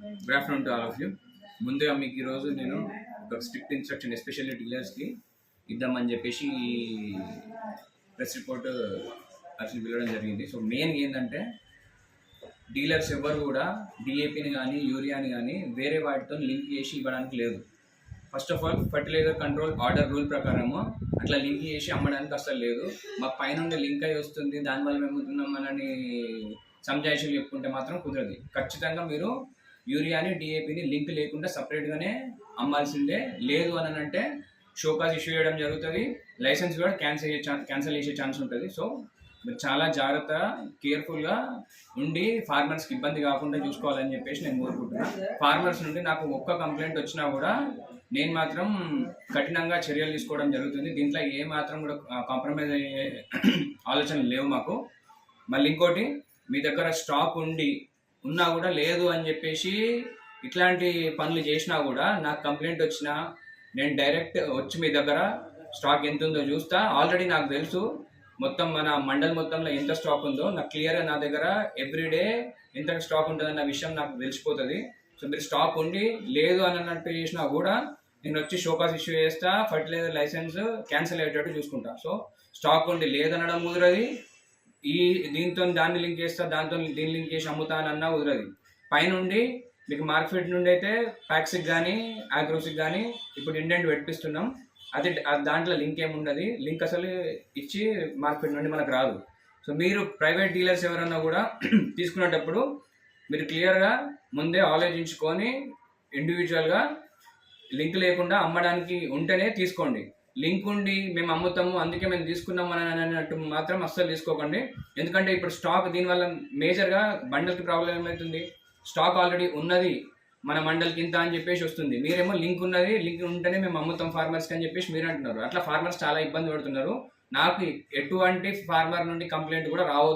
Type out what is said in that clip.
Good afternoon to all of you ముందుగా మీకు ఈరోజు నేను ఒక స్ట్రిక్ట్ ఇన్స్ట్రక్షన్ ఎస్పెషల్లీ డీలర్స్కి ఇద్దామని చెప్పేసి ఈ ప్రెస్ రిపోర్ట్ అసలు వెళ్ళడం జరిగింది. సో మెయిన్ ఏంటంటే డీలర్స్ ఎవ్వరు కూడా డిఏపిని కానీ యూరియాని కానీ వేరే వాటితో లింక్ చేసి ఇవ్వడానికి లేదు. First of all fertiliser control order rule ప్రకారము అట్లా లింక్ చేసి అమ్మడానికి అసలు లేదు. మా ఉండే లింక్ అయి వస్తుంది. దానివల్ల మేము ఉన్నామని సంజాయిషులు చెప్పుకుంటే మాత్రం కుదరదు. ఖచ్చితంగా మీరు యూరియాని డిఏపిని లింక్ లేకుండా సపరేట్గానే అమ్మాల్సిందే. లేదు అని అంటే షోకాజ్ ఇష్యూ చేయడం జరుగుతుంది. లైసెన్స్ కూడా క్యాన్సిల్ ఛాన్స్ క్యాన్సిల్ చేసే ఛాన్స్ ఉంటుంది. సో మీరు చాలా జాగ్రత్త కేర్ఫుల్గా ఉండి ఫార్మర్స్కి ఇబ్బంది కాకుండా చూసుకోవాలని చెప్పేసి నేను కోరుకుంటున్నాను ఫార్మర్స్ నుండి నాకు ఒక్క కంప్లైంట్ వచ్చినా కూడా నేను మాత్రం కఠినంగా చర్యలు తీసుకోవడం జరుగుతుంది. దీంట్లో ఏ మాత్రం కూడా కాంప్రమైజ్ అయ్యే ఆలోచనలు లేవు మాకు. మళ్ళీ ఇంకోటి మీ దగ్గర స్టాక్ ఉండి ఉన్నా కూడా లేదు అని చెప్పేసి ఇట్లాంటి పనులు చేసినా కూడా నాకు కంప్లైంట్ వచ్చినా నేను డైరెక్ట్ వచ్చి మీ దగ్గర స్టాక్ ఎంత ఉందో చూస్తా. ఆల్రెడీ నాకు తెలుసు మొత్తం మన మండల్ మొత్తంలో ఎంత స్టాక్ ఉందో. నాకు క్లియర్గా నా దగ్గర ఎవ్రీడే ఎంత స్టాక్ ఉంటుందన్న విషయం నాకు తెలిసిపోతుంది. సో మీరు స్టాక్ ఉండి లేదు అని అన్నట్టు చేసినా కూడా నేను వచ్చి షోకాస్ ఇష్యూ చేస్తా ఫర్టిలైజర్ లైసెన్స్ క్యాన్సిల్ అయ్యేటట్టు చూసుకుంటా. సో స్టాక్ ఉండి లేదనడం కుదరది ఈ దీంతో దాన్ని లింక్ చేస్తా దాంతో దీన్ని లింక్ చేసి అమ్ముతా అని అన్నా కుదరదు. పైనుండి మీకు మార్కెట్ నుండి అయితే ప్యాక్స్కి కానీ ఆగ్రోస్కి కానీ ఇప్పుడు ఇండెంట్ పెట్టిస్తున్నాం. అది అది దాంట్లో లింక్ ఏముండదు లింక్ అసలు ఇచ్చి మార్కెట్ నుండి మనకు రాదు. సో మీరు ప్రైవేట్ డీలర్స్ ఎవరన్నా కూడా తీసుకునేటప్పుడు మీరు క్లియర్గా ముందే ఆలోచించుకొని ఇండివిజువల్గా లింక్ లేకుండా అమ్మడానికి ఉంటేనే తీసుకోండి. లింక్ ఉండి మేము అమ్ముతాము అందుకే మేము తీసుకున్నాం అని అన్నట్టు మాత్రం అస్సలు తీసుకోకండి. ఎందుకంటే ఇప్పుడు స్టాక్ దీనివల్ల మేజర్గా బండల్కి ప్రాబ్లం ఏమవుతుంది స్టాక్ ఆల్రెడీ ఉన్నది మన మండలికి ఇంత అని చెప్పేసి వస్తుంది. మీరేమో లింక్ ఉన్నది లింక్ ఉంటేనే మేము అమ్ముతాం ఫార్మర్స్కి అని చెప్పేసి మీరు అంటున్నారు. అట్లా ఫార్మర్స్ చాలా ఇబ్బంది పడుతున్నారు. నాకు ఎటువంటి ఫార్మర్ నుండి కంప్లైంట్ కూడా రావద్దు.